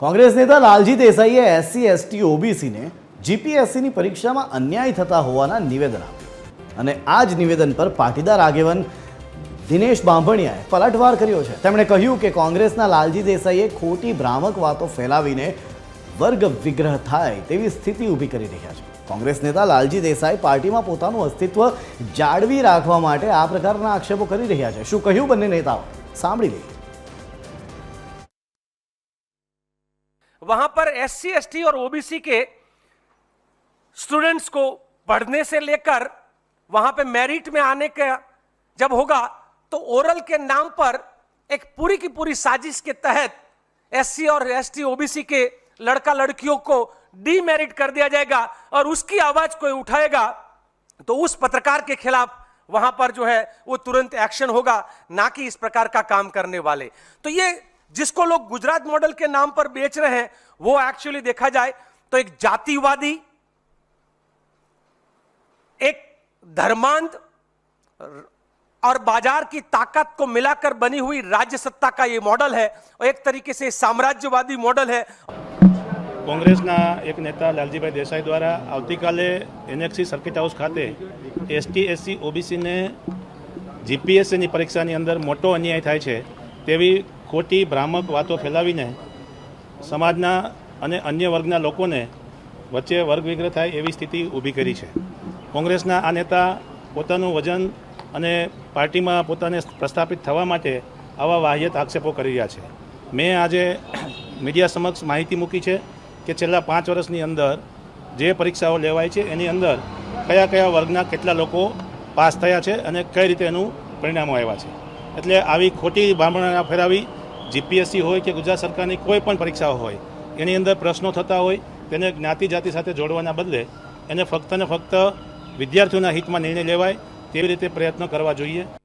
કોંગ્રેસ નેતા લાલજી દેસાઈએ SC, ST, ઓબીસીને જીપીએસસીની પરીક્ષામાં અન્યાય થતા હોવાના નિવેદન આપ્યું. અને આ જ નિવેદન પર પાટીદાર આગેવાન દિનેશ બાંભણિયાએ પલટવાર કર્યો છે. તેમણે કહ્યું કે કોંગ્રેસના લાલજી દેસાઈએ ખોટી ભ્રામક વાતો ફેલાવીને વર્ગ વિગ્રહ થાય તેવી સ્થિતિ ઊભી કરી રહ્યા છે. કોંગ્રેસ નેતા લાલજી દેસાઈ પાર્ટીમાં પોતાનું અસ્તિત્વ જાળવી રાખવા માટે આ પ્રકારના આક્ષેપો કરી રહ્યા છે. શું કહ્યું બંને નેતાઓ? સાંભળી લઈએ. वहाँ पर एस सी एस टी और ओबीसी के स्टूडेंट्स को पढ़ने से लेकर वहाँ पे मेरिट में आने का जब होगा तो ओरल के नाम पर एक पूरी की पूरी साजिश के तहत एससी और एसटी, ओबीसी के लड़का लड़कियों को डीमेरिट कर दिया जाएगा और उसकी आवाज़ कोई उठाएगा तो उस पत्रकार के खिलाफ वहाँ पर जो है वो तुरंत एक्शन होगा, ना कि इस प्रकार का काम करने वाले। तो ये जिसको लोग गुजरात मॉडल के नाम पर बेच रहे हैं वो एक्चुअली देखा जाए तो एक जातिवादी एक धर्मांध और बाजार की ताकत को मिलाकर बनी हुई राज्य सत्ता का ये मॉडल है और एक तरीके से साम्राज्यवादी मॉडल है કોંગ્રેસના એક નેતા લાલજીભાઈ દેસાઈ દ્વારા આવતીકાલે એનએક્સી સર્કિટ હાઉસ ખાતે એસટી એસસી ઓબીસીને જીપીએસસીની પરીક્ષાની અંદર મોટો અન્યાય થાય છે તેવી ખોટી, ભ્રામક વાતો ફેલાવીને સમાજના અને અન્ય વર્ગના લોકોને વચ્ચે વર્ગ વિગ્રહ થાય એવી સ્થિતિ ઊભી કરી છે. કોંગ્રેસના આ નેતા પોતાનું વજન અને પાર્ટીમાં પોતાને પ્રસ્થાપિત થવા માટે આવા વાહ્યત આક્ષેપો કરી રહ્યા છે. મેં આજે મીડિયા સમક્ષ માહિતી મૂકી છે કે છેલ્લા પાંચ વર્ષની અંદર જે પરીક્ષાઓ લેવાય છે એની અંદર કયા કયા વર્ગના કેટલા લોકો પાસ થયા છે અને કઈ રીતે એનું પરિણામો આવ્યા છે. એટલે આવી ખોટી બાંભણા ફેરાવી જીપીએસસી હોય કે ગુજરાત સરકારની કોઈ પણ પરીક્ષાઓ હોય, એની અંદર પ્રશ્નો થતા હોય, તેને જ્ઞાતિ જાતિ સાથે જોડવાના બદલે એને ફક્ત ને ફક્ત વિદ્યાર્થીઓના હિતમાં નિર્ણય લેવાય, તેવી રીતે પ્રયત્નો કરવા જોઈએ.